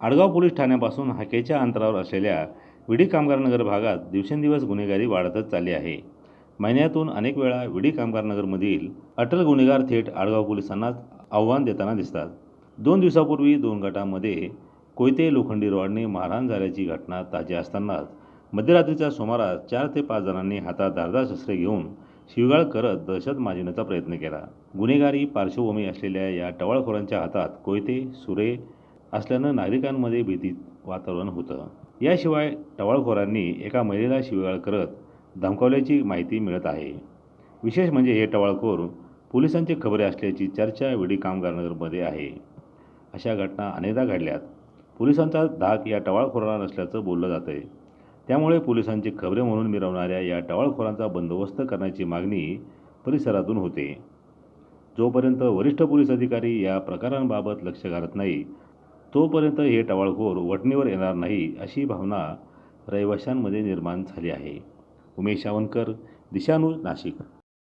Adgaon police ठाण्यापासून हाकेच्या अंतरावर असलेल्या विडी कामगार नगर भागात दिवसेंदिवस गुन्हेगारी वाढतच चालली आहे. महिन्यातून अनेक वेळा विडी कामगार नगरमधील अटल गुन्हेगार थेट आडगाव पोलिसांनाच आव्हान देताना दिसतात. दोन दिवसापूर्वी दोन गटांमध्ये कोयते लोखंडी रॉडने मारहाण झाल्याची घटना ताजी असतानाच मध्यरात्रीच्या सुमारास चार ते पाच जणांनी हातात धारदार शस्त्रे घेऊन शिवगाळ करत दहशत माजविण्याचा प्रयत्न केला. गुन्हेगारी पार्श्वभूमी असलेल्या या टवाळखोरांच्या हातात कोयते सुरे असल्यानं नागरिकांमध्ये भीती वातावरण होतं. याशिवाय टवाळखोरांनी एका महिलेला शिवगाळ करत धमकावल्याची माहिती मिळत आहे. विशेष म्हणजे हे टवाळखोर पोलिसांचे खबरे असल्याची चर्चा विडी कामगारनगरमध्ये आहे. अशा घटना अनेकदा घडल्यात. पोलिसांचा धाक या टवाळखोरांना नसल्याचं बोललं जातं आहे त्यामुळे पोलिसांची खबरे म्हणून मिरवणाऱ्या या टवाळखोरांचा बंदोबस्त करण्याची मागणी परिसरातून होते. जोपर्यंत वरिष्ठ पोलीस अधिकारी या प्रकारांबाबत लक्ष घालत नाही तोपर्यंत हे टवाळखोर वटणीवर येणार नाही अशी भावना रहिवाशांमध्ये निर्माण झाली आहे. उमेश सावंकर दिशानू नाशिक.